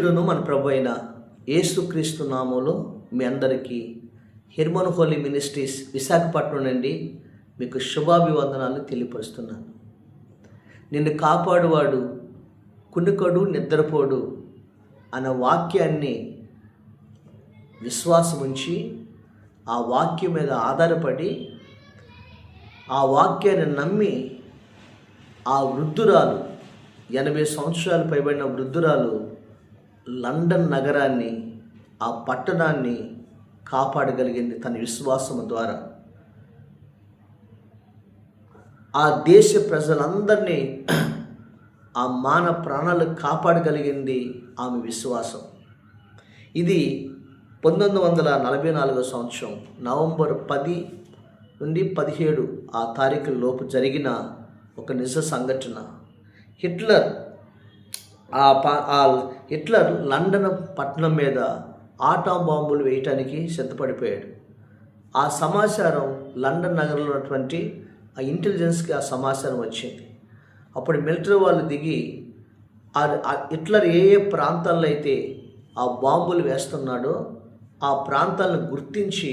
రక్షకుడును మన ప్రభు అయిన యేసుక్రీస్తు నామంలో మీ అందరికీ హిర్మన్ హోలీ మినిస్ట్రీస్ విశాఖపట్నం నుండి మీకు శుభాభివందనాలు తెలియపరుస్తున్నాను. నిన్ను కాపాడువాడు కునుకడు నిద్రపోడు అన్న వాక్యాన్ని విశ్వాసం ఉంచి ఆ వాక్యం మీద ఆధారపడి ఆ వాక్యాన్ని నమ్మి ఆ వృద్ధురాలు ఎనభై సంవత్సరాలు పైబడిన వృద్ధురాలు లండన్ నగరాన్ని ఆ పట్టణాన్ని కాపాడగలిగింది తన విశ్వాసము ద్వారా. ఆ దేశ ప్రజలందరినీ ఆ మాన ప్రాణాలు కాపాడగలిగింది ఆమె విశ్వాసం. ఇది పంతొమ్మిది వందల నలభై నాలుగో సంవత్సరం నవంబర్ పది నుండి పదిహేడు ఆ తారీఖు లోపు జరిగిన ఒక నిజ సంఘటన. హిట్లర్ ఆ ప ఆ హిట్లర్ లండన్ పట్టణం మీద ఆటం బాంబులు వేయటానికి సిద్ధపడిపోయాడు. ఆ సమాచారం లండన్ నగరంలో ఉన్నటువంటి ఆ ఇంటెలిజెన్స్కి ఆ సమాచారం వచ్చింది. అప్పుడు మిలిటరీ వాళ్ళు దిగి ఆ ఆ హిట్లర్ ఏ ఏ ప్రాంతాల్లో అయితే ఆ బాంబులు వేస్తున్నాడో ఆ ప్రాంతాలను గుర్తించి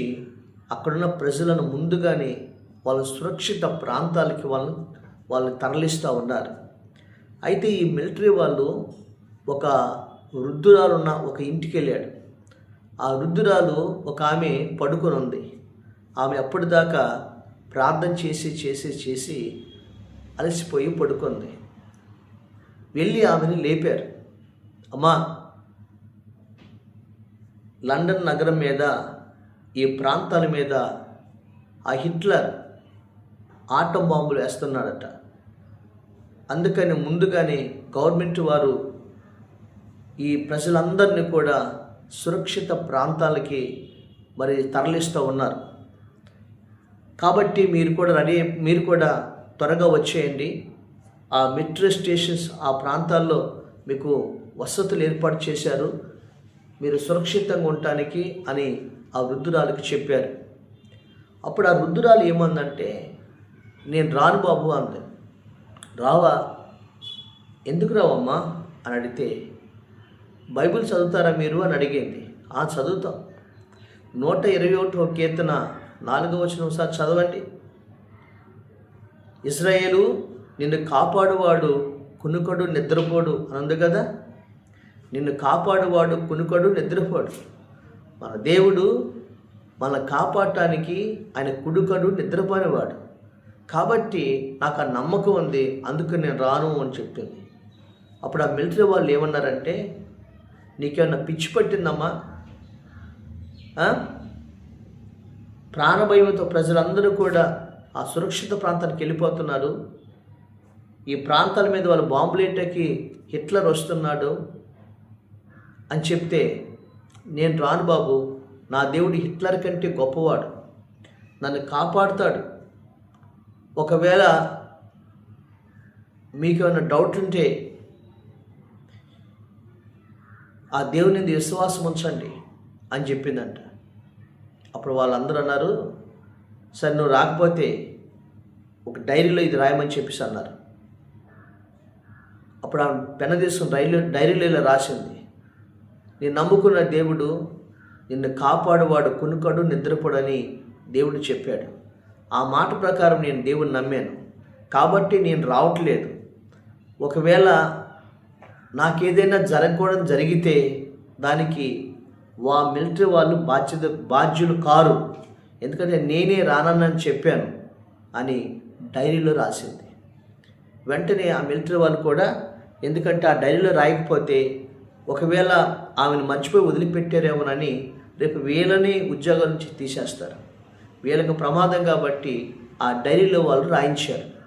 అక్కడున్న ప్రజలను ముందుగానే వాళ్ళ సురక్షిత ప్రాంతాలకి వాళ్ళని వాళ్ళని తరలిస్తూ ఉన్నారు. అయితే ఈ మిలిటరీ వాళ్ళు ఒక వృద్ధురాలున్న ఒక ఇంటికి వెళ్ళాడు ఆ వృద్ధురాలు ఒక ఆమె పడుకొని ఉంది ఆమె అప్పటిదాకా ప్రార్థన చేసి చేసి చేసి అలసిపోయి పడుకుంది. వెళ్ళి ఆమెని లేపారు. అమ్మా లండన్ నగరం మీద ఈ ప్రాంతాల మీద ఆ హిట్లర్ ఆటం బాంబులు వేస్తున్నాడట. అందుకని ముందుగానే గవర్నమెంట్ వారు ఈ ప్రజలందరినీ కూడా సురక్షిత ప్రాంతాలకి మరి తరలిస్తూ ఉన్నారు. కాబట్టి మీరు కూడా రెడీ మీరు కూడా త్వరగా వచ్చేయండి. ఆ మెట్రో స్టేషన్స్ ఆ ప్రాంతాల్లో మీకు వసతులు ఏర్పాటు చేశారు. మీరు సురక్షితంగా ఉండటానికి అని ఆ వృద్ధురాలికి చెప్పారు. అప్పుడు ఆ వృద్ధురాలు ఏమందంటే నేను రాను బాబు అంది. రావా? ఎందుకు రావమ్మా? అని అడిగితే బైబిల్ చదువుతారా మీరు అని అడిగింది. ఆ చదువుతాం. నూట ఇరవై ఒకటో కీర్తన నాలుగవ వచ్చిన ఒకసారి చదవండి. ఇస్రాయేలు నిన్ను కాపాడువాడు కునుకడు నిద్రపోడు అనందు కదా? నిన్ను కాపాడువాడు కునుకడు నిద్రపోడు. మన దేవుడు మన కాపాడటానికి ఆయన కుడుకడు నిద్రపోయేవాడు కాబట్టి నాకు ఆ నమ్మకం ఉంది అందుకు నేను రాను అని చెప్పింది. అప్పుడు ఆ మిలిటరీ వాళ్ళు ఏమన్నారంటే నీకేమన్నా పిచ్చి పట్టిందమ్మా? ప్రాణభయంతో ప్రజలందరూ కూడా ఆ సురక్షిత ప్రాంతానికి వెళ్ళిపోతున్నారు. ఈ ప్రాంతాల మీద వాళ్ళు బాంబులేటకి హిట్లర్ వస్తున్నాడు అని చెప్తే నేను రాను బాబు నా దేవుడు హిట్లర్ కంటే గొప్పవాడు. నన్ను కాపాడుతాడు. ఒకవేళ మీకు ఏమైనా డౌట్ ఉంటే ఆ దేవుని విశ్వాసం ఉంచండి అని చెప్పిందంట. అప్పుడు వాళ్ళందరూ అన్నారు సరే నువ్వు రాకపోతే ఒక డైరీలో ఇది రాయమని చెప్పేసి అన్నారు. అప్పుడు ఆమె పెన తీసుకుని రైలు డైరీలో ఇలా రాసింది నేను నమ్ముకున్న దేవుడు నిన్ను కాపాడువాడు కునుకడు నిద్రపోడని దేవుడు చెప్పాడు. ఆ మాట ప్రకారం నేను దేవుడిని నమ్మాను. కాబట్టి నేను రావట్లేదు. ఒకవేళ నాకేదైనా జరగకూడదు జరిగితే దానికి వా మిలిటరీ వాళ్ళు బాధ్యత బాధ్యులు కారు. ఎందుకంటే నేనే రానని చెప్పాను అని డైరీలో రాసింది. వెంటనే ఆ మిలిటరీ వాళ్ళు కూడా ఎందుకంటే ఆ డైరీలో రాయకపోతే ఒకవేళ ఆమెను మర్చిపోయి వదిలిపెట్టారేమోనని రేపు వీళ్ళని ఉద్యోగాల నుంచి తీసేస్తారు. వీళ్ళకి ప్రమాదం కాబట్టి ఆ డైరీలో వాళ్ళు రాయించారు.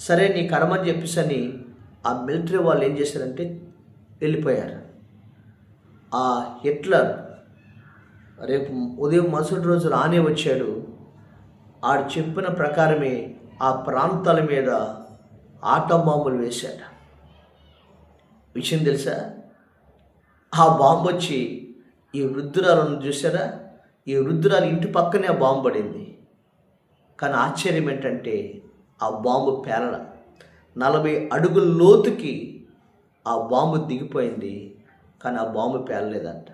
సరే నీ కర్మని చెప్పేసని ఆ మిలిటరీ వాళ్ళు ఏం చేశారంటే వెళ్ళిపోయారు. ఆ హిట్లర్ రేపు ఉదయం మరుసటి రోజు రానే వచ్చాడు. ఆడు చెప్పిన ప్రకారమే ఆ ప్రాంతాల మీద ఆటో బాంబులు వేశాడు. విషయం తెలుసా? ఆ బాంబు వచ్చి ఈ వృద్ధురాలను చూసారా ఈ వృద్ధురాలు ఇంటి పక్కనే ఆ బాంబు పడింది. కానీ ఆశ్చర్యం ఏంటంటే ఆ బాంబు పేలడ నలభై అడుగుల లోతుకి ఆ బాంబు దిగిపోయింది కానీ ఆ బాంబు పేలలేదంట.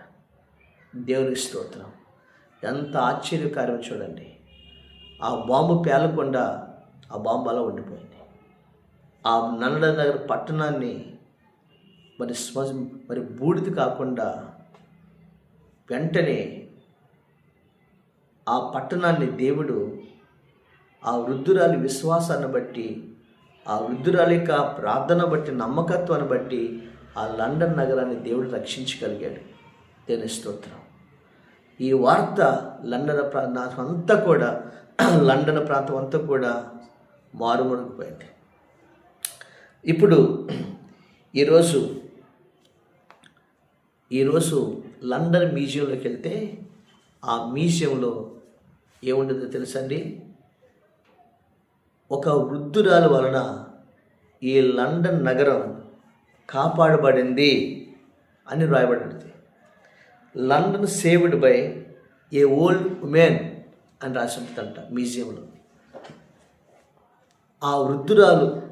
దేవునికి స్తోత్రం. ఎంత ఆశ్చర్యకార్యం చూడండి. ఆ బాంబు పేలకుండా ఆ బాంబు అలా ఉండిపోయింది. ఆ నన్నడ నగర పట్టణాన్ని మరి స్మ మరి బూడిద కాకుండా వెంటనే ఆ పట్టణాన్ని దేవుడు ఆ వృద్ధురాలి విశ్వాసాన్ని బట్టి ఆ వృద్ధురాలి యొక్క ప్రార్థన బట్టి నమ్మకత్వాన్ని బట్టి ఆ లండన్ నగరాన్ని దేవుడు రక్షించగలిగాడు. దేని స్తోత్రం. ఈ వార్త లండన్ ప్రాంతం అంతా కూడా లండన్ ప్రాంతం అంతా కూడా మారుమరుగుపోయింది ఇప్పుడు ఈరోజు ఈరోజు లండన్ మ్యూజియంలోకి వెళ్తే ఆ మ్యూజియంలో ఏముంటుందో తెలుసండి ఒక వృద్ధురాలు వలన ఈ లండన్ నగరం కాపాడబడింది అని రాయబడింది. London saved by a old woman అని రాసి ఉంటుందంట మ్యూజియంలో. ఆ వృద్ధురాలు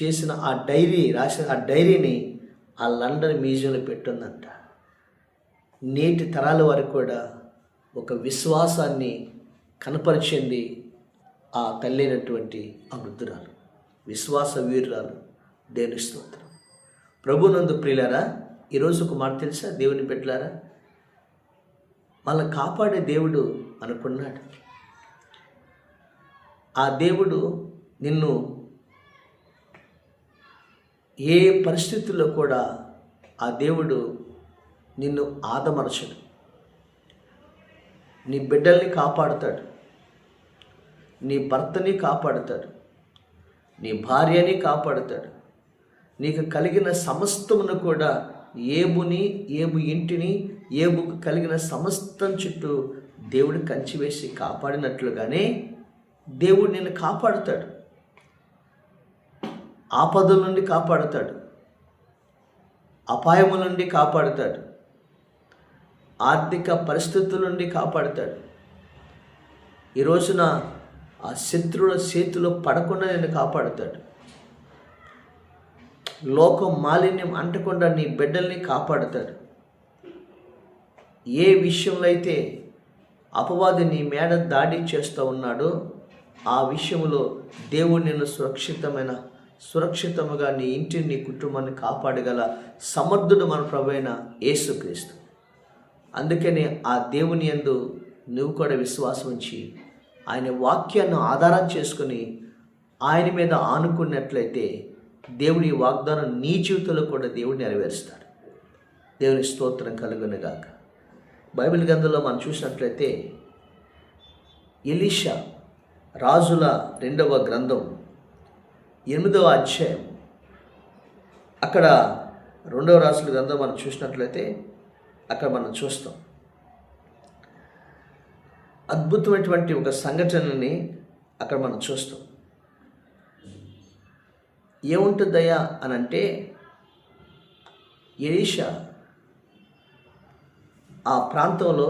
చేసిన ఆ డైరీ రాసిన ఆ డైరీని ఆ లండన్ మ్యూజియంలో పెట్టుందంట. నేటి తరాల వారికి కూడా ఒక విశ్వాసాన్ని కనపరిచింది ఆ తల్లైనటువంటి ఆ వృద్ధురాలు. విశ్వాస వీరురాలు. దేవుని స్తోత్రం. ప్రభునందు ప్రియులారా ఈరోజు ఒక మాట తెలుసా? దేవుని పెట్టారా వాళ్ళని కాపాడే దేవుడు అనుకున్నాడు ఆ దేవుడు నిన్ను ఏ పరిస్థితుల్లో కూడా ఆ దేవుడు నిన్ను ఆదమరచడు. నీ బిడ్డల్ని కాపాడుతాడు. నీ భర్తని కాపాడుతాడు. నీ భార్యని కాపాడుతాడు. నీకు కలిగిన సమస్తమును కూడా ఏబుని ఏబు ఇంటిని ఏబుకు కలిగిన సమస్తం చుట్టూ దేవుడు కంచివేసి కాపాడినట్లుగానే దేవుడు నిన్ను కాపాడుతాడు. ఆపదల నుండి కాపాడుతాడు. అపాయముల నుండి కాపాడుతాడు. ఆర్థిక పరిస్థితుల నుండి కాపాడుతాడు. ఈ రోజున ఆ శత్రువుల చేతిలో పడకుండా నేను కాపాడుతాడు. లోకం మాలిన్యం అంటకుండా నీ బిడ్డల్ని కాపాడుతాడు. ఏ విషయంలో అయితే అపవాది నీ మేడ దాడి చేస్తూ ఉన్నాడో ఆ విషయంలో దేవుడు నిన్ను సురక్షితమైన సురక్షితముగా నీ ఇంటిని నీ కుటుంబాన్ని కాపాడగల సమర్థుడు మన ప్రభైన యేసుక్రీస్తు. అందుకనే ఆ దేవుని యందు నువ్వు కూడా విశ్వాసం ఉంచి ఆయన వాక్యాన్ని ఆధారం చేసుకుని ఆయన మీద ఆనుకున్నట్లయితే దేవుడి వాగ్దానం నీ జీవితంలో కూడా దేవుడు నెరవేరుస్తాడు. దేవుని స్తోత్రం కలుగునుగాక. బైబిల్ గ్రంథంలో మనం చూసినట్లయితే ఎలీషా రాజుల రెండవ గ్రంథం ఎనిమిదవ అధ్యాయం. అక్కడ రెండవ రాసుల గ్రంథం మనం చూసినట్లయితే అక్కడ మనం చూస్తాం. అద్భుతమైనటువంటి ఒక సంఘటనని అక్కడ మనం చూస్తాం. ఏముంటుందయ్యా అని అంటే ఎలీషా ఆ ప్రాంతంలో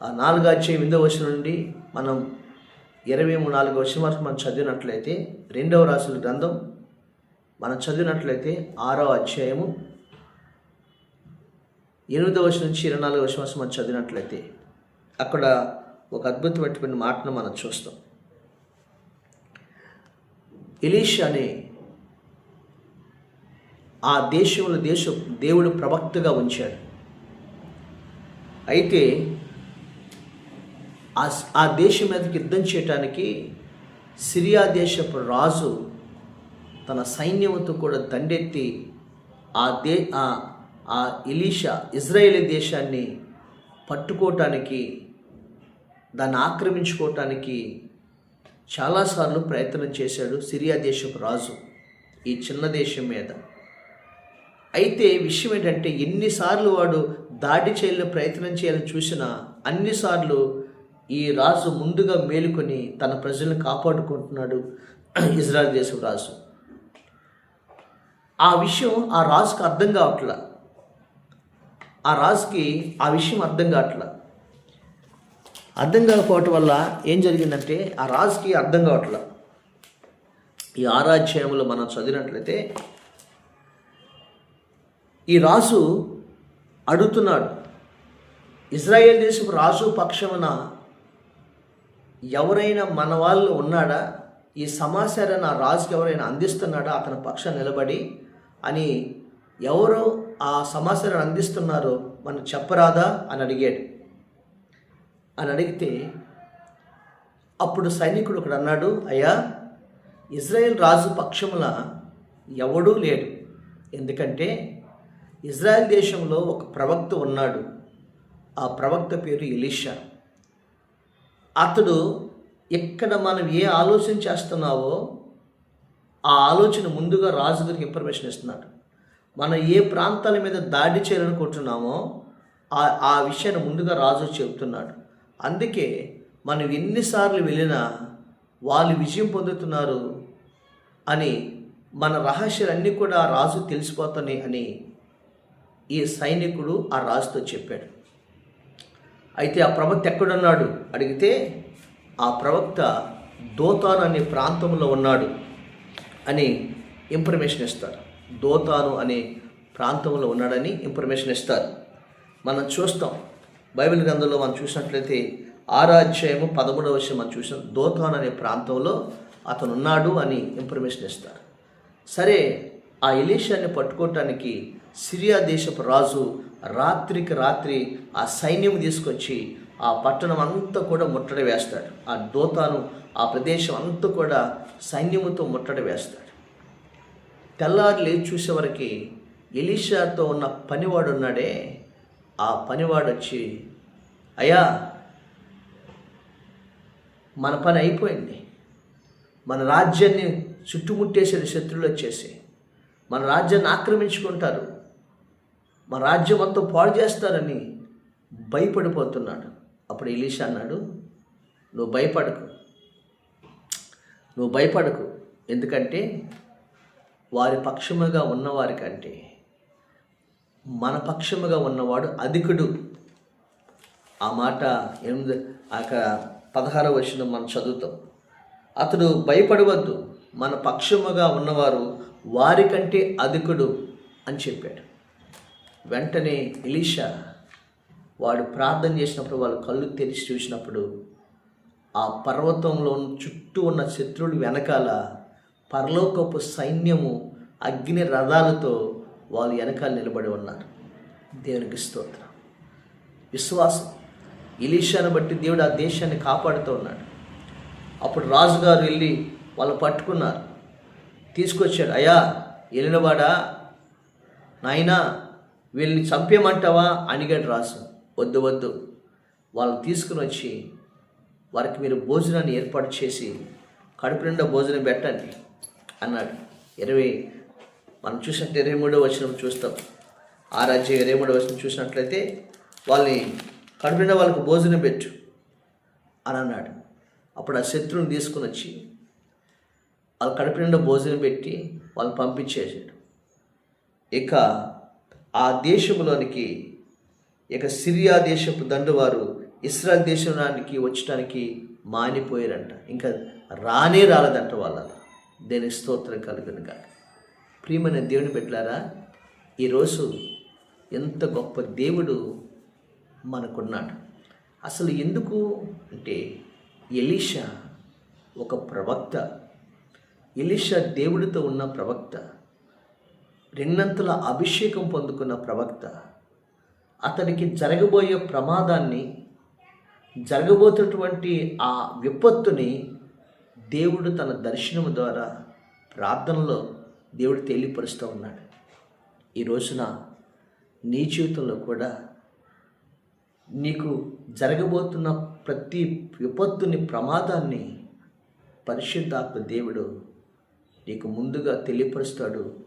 ఆ నాలుగు అధ్యాయం ఎనిమిదవ వచ్చిన నుండి మనం ఇరవై మూడు నాలుగు వచ్చిన వరకు మనం చదివినట్లయితే రెండవ రాసుల గ్రంథం మనం చదివినట్లయితే ఆరో అధ్యాయము ఎనిమిదవ వర్షం నుంచి ఇరవై నాలుగవ వర్షం వరకు మనం చదివినట్లయితే అక్కడ ఒక అద్భుతమైనటువంటి మాటను మనం చూస్తాం. ఎలీష్ అనే ఆ దేశంలో దేశ దేవుడు ప్రవక్తగా ఉంచాడు. అయితే ఆ ఆ దేశం మీదకి యుద్ధం చేయటానికి సిరియా దేశపు రాజు తన సైన్యంతో కూడా దండెత్తి ఆ దే ఆ- ఇలీషా ఇజ్రాయేలీ దేశాన్ని పట్టుకోవటానికి దాన్ని ఆక్రమించుకోవటానికి చాలాసార్లు ప్రయత్నం చేశాడు సిరియా దేశపు రాజు ఈ చిన్న దేశం మీద. అయితే విషయం ఏంటంటే ఎన్నిసార్లు వాడు దాడి చేయాలని ప్రయత్నం చేయాలని చూసినా అన్నిసార్లు ఈ రాజు ముందుగా మేలుకొని తన ప్రజలను కాపాడుకుంటున్నాడు ఇజ్రాయల్ దేశం రాజు. ఆ విషయం ఆ రాజుకు అర్థం కావట్లా. ఆ రాజుకి ఆ విషయం అర్థం కావట్లా. అర్థం కాకపోవటం వల్ల ఏం జరిగిందంటే ఆ రాజుకి అర్థం కావట్లా. ఈ ఆరాధ్యాయంలో మనం చదివినట్లయితే ఈ రాజు అడుగుతున్నాడు ఇజ్రాయేల్ దేశపు రాజు పక్షమున ఎవరైనా మన వాళ్ళు ఉన్నాడా? ఈ సమాచారాన్ని ఆ రాజుకి ఎవరైనా అందిస్తున్నాడా? అతని పక్షం నిలబడి అని ఎవరు ఆ సమాచారాన్ని అందిస్తున్నారో మనం చెప్పరాదా అని అడిగాడు. అని అడిగితే అప్పుడు సైనికుడు ఒకడు అన్నాడు అయ్యా ఇజ్రాయెల్ రాజు పక్షముల ఎవడూ లేడు. ఎందుకంటే ఇజ్రాయెల్ దేశంలో ఒక ప్రవక్త ఉన్నాడు. ఆ ప్రవక్త పేరు ఎలీషా. అతడు ఎక్కడ మనం ఏ ఆలోచన చేస్తున్నావో ఆ ఆలోచన ముందుగా రాజు గారికి ఇన్ఫర్మేషన్ ఇస్తున్నాడు. మనం ఏ ప్రాంతాల మీద దాడి చేయాలనుకుంటున్నామో ఆ ఆ విషయాన్ని ముందుగా రాజు చెబుతున్నాడు అందుకే మనం ఎన్నిసార్లు వెళ్ళినా వాళ్ళు విజయం పొందుతున్నారు అని మన రహస్యాలన్నీ కూడా ఆ రాజు తెలిసిపోతాయి అని ఈ సైనికుడు ఆ రాజుతో చెప్పాడు. అయితే ఆ ప్రవక్త ఎక్కడున్నాడు? అడిగితే ఆ ప్రవక్త దోతాన్ అనే ప్రాంతంలో ఉన్నాడు అని ఇన్ఫర్మేషన్ ఇస్తారు దోతాను అనే ప్రాంతంలో ఉన్నాడని ఇన్ఫర్మేషన్ ఇస్తారు. మనం చూస్తాం. బైబిల్ గ్రంథంలో మనం చూసినట్లయితే ఆరాధ్యాయము పదమూడవ విషయం మనం చూసాం. దోతాను అనే ప్రాంతంలో అతను ఉన్నాడు అని ఇన్ఫర్మేషన్ ఇస్తారు. సరే ఆ ఎలీషాన్ని పట్టుకోవటానికి సిరియా దేశపు రాజు రాత్రికి రాత్రి ఆ సైన్యం తీసుకొచ్చి ఆ పట్టణం అంతా కూడా ముట్టడి వేస్తాడు. ఆ దోతాను ఆ ప్రదేశం అంతా కూడా సైన్యముతో ముట్టడి వేస్తాడు. తెల్లారి లేచి చూసేవరకు ఎలీషాతో ఉన్న పనివాడు ఉన్నాడే. ఆ పనివాడు వచ్చి అయ్యా మన పని అయిపోయింది. మన రాజ్యాన్ని చుట్టుముట్టేసిన శత్రువులు వచ్చేసి మన రాజ్యాన్ని ఆక్రమించుకుంటారు. మన రాజ్యం మొత్తం పాడు చేస్తారని భయపడిపోతున్నాడు. అప్పుడు ఎలీషా అన్నాడు నువ్వు భయపడకు. నువ్వు భయపడకు. ఎందుకంటే వారి పక్షముగా ఉన్నవారి కంటే మన పక్షముగా ఉన్నవాడు అధికుడు. ఆ మాట ఎనిమిది అక్కడ పదహారవ వచ్చిన మనం చదువుతాం. అతడు భయపడవద్దు. మన పక్షముగా ఉన్నవారు వారికంటే అధికుడు అని చెప్పాడు. వెంటనే ఎలీషా వాడు ప్రార్థన చేసినప్పుడు వాళ్ళు కళ్ళు తెరిచి చూసినప్పుడు ఆ పర్వతంలో ఉన్న చుట్టూ ఉన్న శత్రువులు వెనకాల పరలోకపు సైన్యము అగ్ని రథాలతో వాళ్ళు వెనకాల నిలబడి ఉన్నారు. దేవునికి స్తోత్రం. విశ్వాసం. ఇలీషాను బట్టి దేవుడు ఆ దేశాన్ని కాపాడుతూ ఉన్నాడు. అప్పుడు రాజుగారు వెళ్ళి వాళ్ళు పట్టుకున్నారు. తీసుకొచ్చాడు అయ్యా వెళ్ళినవాడా నాయనా వీళ్ళని చంపేయమంటావా? అనిగాడు రాజు. వద్దు వద్దు. వాళ్ళని తీసుకుని వచ్చి వారికి మీరు భోజనాన్ని ఏర్పాటు చేసి కడుపు నిండా భోజనం పెట్టండి. అన్నాడు. ఇరవై మనం చూసినట్టు ఇరవై మూడో వచ్చినప్పుడు చూస్తాం. ఆ రాజ్యం ఇరవై మూడో వచనం చూసినట్లయితే వాళ్ళని కడుపున వాళ్ళకు వాళ్ళకి భోజనం పెట్టు అని అన్నాడు. అప్పుడు ఆ శత్రువుని తీసుకుని వచ్చి వాళ్ళ కడుపు నిండా భోజనం పెట్టి వాళ్ళు పంపించేసాడు ఇక ఆ దేశంలోనికి ఇక సిరియా దేశపు దండువారు ఇస్రాయల్ దేశానికి వచ్చటానికి మానిపోయారంట. ఇంకా రానే రాలేదంట వాళ్ళ దేని స్తోత్రం కలుగునుగా ప్రియమైన దేవుని పెట్టారా ఈరోజు ఎంత గొప్ప దేవుడు మనకున్నాడు. అసలు ఎందుకు అంటే ఎలీషా ఒక ప్రవక్త. ఎలీషా దేవుడితో ఉన్న ప్రవక్త. రెండంతల అభిషేకం పొందుకున్న ప్రవక్త. అతనికి జరగబోయే ప్రమాదాన్ని జరగబోతున్నటువంటి ఆ విపత్తుని దేవుడు తన దర్శనం ద్వారా ప్రార్థనలో దేవుడు తెలియపరుస్తూ ఉన్నాడు. ఈ రోజున నీ జీవితంలో కూడా నీకు జరగబోతున్న ప్రతి విపత్తుని ప్రమాదాన్ని పరిశుద్ధాత్మ దేవుడు నీకు ముందుగా తెలియపరుస్తాడు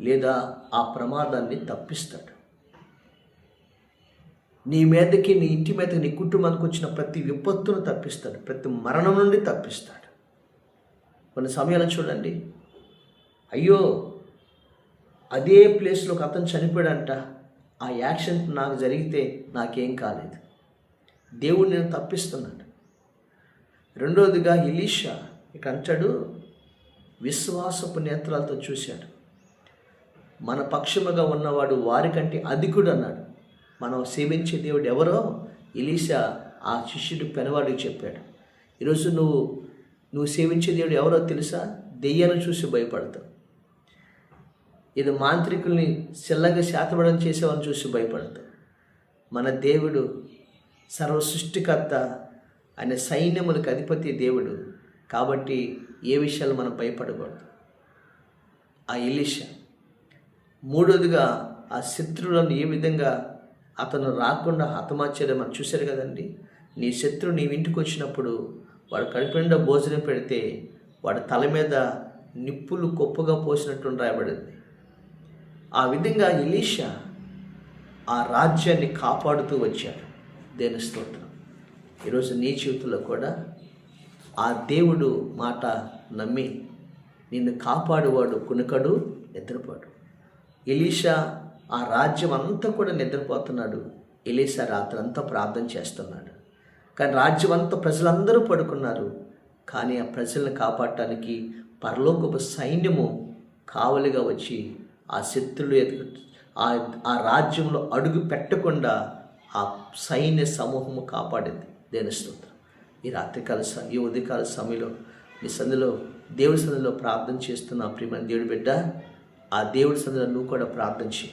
లేదా ఆ ప్రమాదాన్ని తప్పిస్తాడు. నీ మీదకి నీ ఇంటి మీదకి నీ కుటుంబానికి వచ్చిన ప్రతి విపత్తును తప్పిస్తాడు. ప్రతి మరణం నుండి తప్పిస్తాడు. కొన్ని సమయాలను చూడండి. అయ్యో అదే ప్లేస్లో ఒక అతను చనిపోయాడంట. ఆ యాక్సిడెంట్ నాకు జరిగితే నాకేం కాలేదు. దేవుడు నేను తప్పిస్తున్నాడు. రెండవదిగా ఇలీషా ఇక్కడ అంటాడు విశ్వాసపు నేత్రాలతో చూశాడు. మన పక్షముగా ఉన్నవాడు వారికంటే అధికుడు అన్నాడు. మనం సేవించే దేవుడు ఎవరో? ఎలీషా ఆ శిష్యుడు పెనవాడికి చెప్పాడు. ఈరోజు నువ్వు నువ్వు సేవించే దేవుడు ఎవరో తెలుసా? దెయ్యాన్ని చూసి భయపడతావు. ఇది మాంత్రికుల్ని చిల్లగా శాతపడం చేసేవాళ్ళని చూసి భయపడతావు. మన దేవుడు సర్వ సృష్టికర్త ఆయన సైన్యములకు అధిపతి దేవుడు. కాబట్టి ఏ విషయాలు మనం భయపడకూడదు. ఆ ఎలీషా మూడోదిగా ఆ శత్రువులను ఏ విధంగా అతను రాకుండా హతమార్చారో మనం చూశారు కదండి. నీ శత్రువు నీ ఇంటికి వచ్చినప్పుడు వాడు కడుపునిండా భోజనం పెడితే వాడి తల మీద నిప్పులు గొప్పగా పోసినట్టు రాయబడింది. ఆ విధంగా ఇలీషా ఆ రాజ్యాన్ని కాపాడుతూ వచ్చాడు. దేని స్తోత్రం. ఈరోజు నీ జీవితంలో కూడా ఆ దేవుడు మాట నమ్మి నిన్ను కాపాడువాడు కునుకడు నిద్రపోడు. ఎలీషా ఆ రాజ్యం అంతా కూడా నిద్రపోతున్నాడు. ఎలీషా రాత్రి అంతా ప్రార్థన చేస్తున్నాడు. కానీ రాజ్యం అంతా ప్రజలందరూ పడుకున్నారు. కానీ ఆ ప్రజలను కాపాడటానికి పరలోకపు సైన్యము కావలిగా వచ్చి ఆ శత్రులు ఎదుగు ఆ రాజ్యంలో అడుగు పెట్టకుండా ఆ సైన్య సమూహము కాపాడింది. దేని స్తోత్రం. ఈ రాత్రికాల స ఈ ఉదయకాల సమయంలో నీ సందులో దేవుడి సందులో ప్రార్థన చేస్తున్న ప్రియమైన దేవుడి బిడ్డ ఆ దేవుడి సందులో నువ్వు కూడా ప్రార్థన చేయి.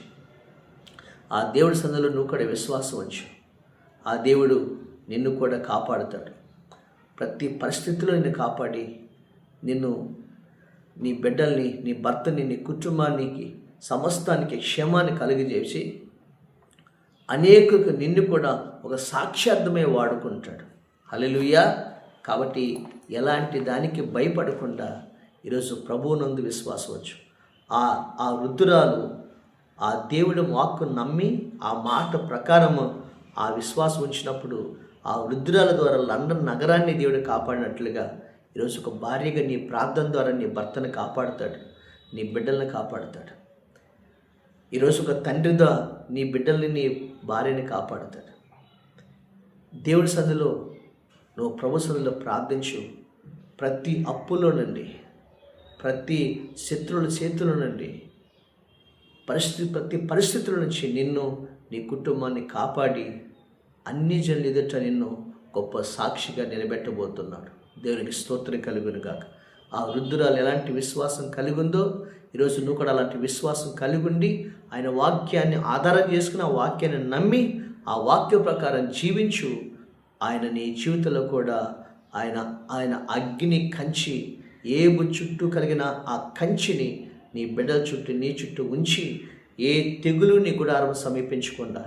ఆ దేవుడి సందులో నువ్వు కూడా విశ్వాసం ఉంచు. ఆ దేవుడు నిన్ను కూడా కాపాడుతాడు. ప్రతి పరిస్థితిలో నిన్ను కాపాడి నిన్ను నీ బిడ్డల్ని నీ భర్తని నీ కుటుంబానికి సమస్తానికి క్షేమాన్ని కలిగజేసి అనేకకు నిన్ను కూడా ఒక సాక్ష్యార్థమే వాడుకుంటాడు. హల్లెలూయా. కాబట్టి ఎలాంటి దానికి భయపడకుండా ఈరోజు ప్రభువునందు విశ్వాసం వచ్చు ఆ ఆ వృద్ధురాలు ఆ దేవుడి వాక్కు నమ్మి ఆ మాట ప్రకారము ఆ విశ్వాసం ఉంచినప్పుడు ఆ వృద్ధురాల ద్వారా లండన్ నగరాన్ని దేవుడు కాపాడినట్లుగా ఈరోజు ఒక భార్యగా నీ ప్రార్థన ద్వారా నీ భర్తను కాపాడుతాడు నీ బిడ్డల్ని కాపాడుతాడు. ఈరోజు ఒక తండ్రిగా నీ బిడ్డల్ని నీ భార్యని కాపాడుతాడు. దేవుడి సందులో నువ్వు ప్రభు సందులో ప్రార్థించు. ప్రతి అప్పులో నుండి ప్రతి శత్రువుల చేతుల నుండి పరిస్థితి ప్రతి పరిస్థితుల నుంచి నిన్ను నీ కుటుంబాన్ని కాపాడి అన్ని జనులు ఎదుట నిన్ను గొప్ప సాక్షిగా నిలబెట్టబోతున్నాడు. దేవునికి స్తోత్రం కలుగును గాక ఆ వృద్ధురాలు ఎలాంటి విశ్వాసం కలిగి ఉందో ఈరోజు నువ్వు కూడా అలాంటి విశ్వాసం కలిగి ఉండి ఆయన వాక్యాన్ని ఆధారం చేసుకుని ఆ వాక్యాన్ని నమ్మి ఆ వాక్య ప్రకారం జీవించు. ఆయన నీ జీవితంలో కూడా ఆయన ఆయన అగ్ని కంచి ఏ చుట్టూ కలిగిన ఆ కంచిని నీ బిడ్డల చుట్టూ నీ చుట్టూ ఉంచి ఏ తెగులు నీ గుడారం సమీపించకుండా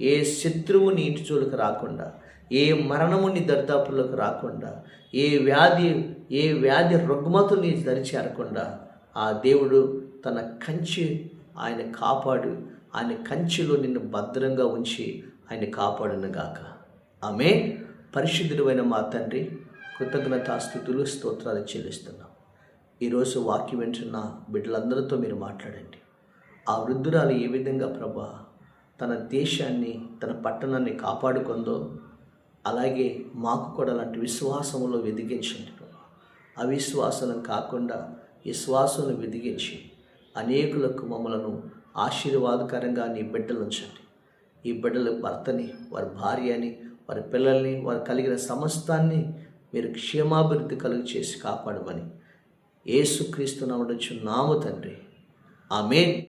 ఏ శత్రువు నీ ఇంటి రాకుండా ఏ మరణము నీ దరిదాపులకు రాకుండా ఏ వ్యాధి ఏ వ్యాధి రుగ్మతులు నీ దరి చేరకుండా ఆ దేవుడు తన కంచి ఆయన కాపాడు ఆయన కంచిలో నిన్ను భద్రంగా ఉంచి ఆయన కాపాడును గాక ఆమె పరిశుద్ధుడైన మా తండ్రి కృతజ్ఞతాస్థుతులు స్తోత్రాలు చెల్లిస్తున్నాం. ఈరోజు వాక్యం వింటున్న బిడ్డలందరితో మీరు మాట్లాడండి. ఆ వృద్ధురాలు ఏ విధంగా ప్రభా తన దేశాన్ని తన పట్టణాన్ని కాపాడుకుందో అలాగే మాకు కూడా అలాంటి విశ్వాసంలో వెదిగించండి అవిశ్వాసం కాకుండా విశ్వాసం వెదిగించి అనేకులకు మమ్మలను ఆశీర్వాదకరంగా నీ బిడ్డలు ఉంచండి. ఈ బిడ్డల భర్తని వారి భార్యని వారి పిల్లల్ని వారు కలిగిన సమస్తాన్ని మీరు క్షేమాభివృద్ధి కలుగు చేసి కాపాడమని ఏసుక్రీస్తు నామడొచ్చు నాము తండ్రి. ఆమెన్.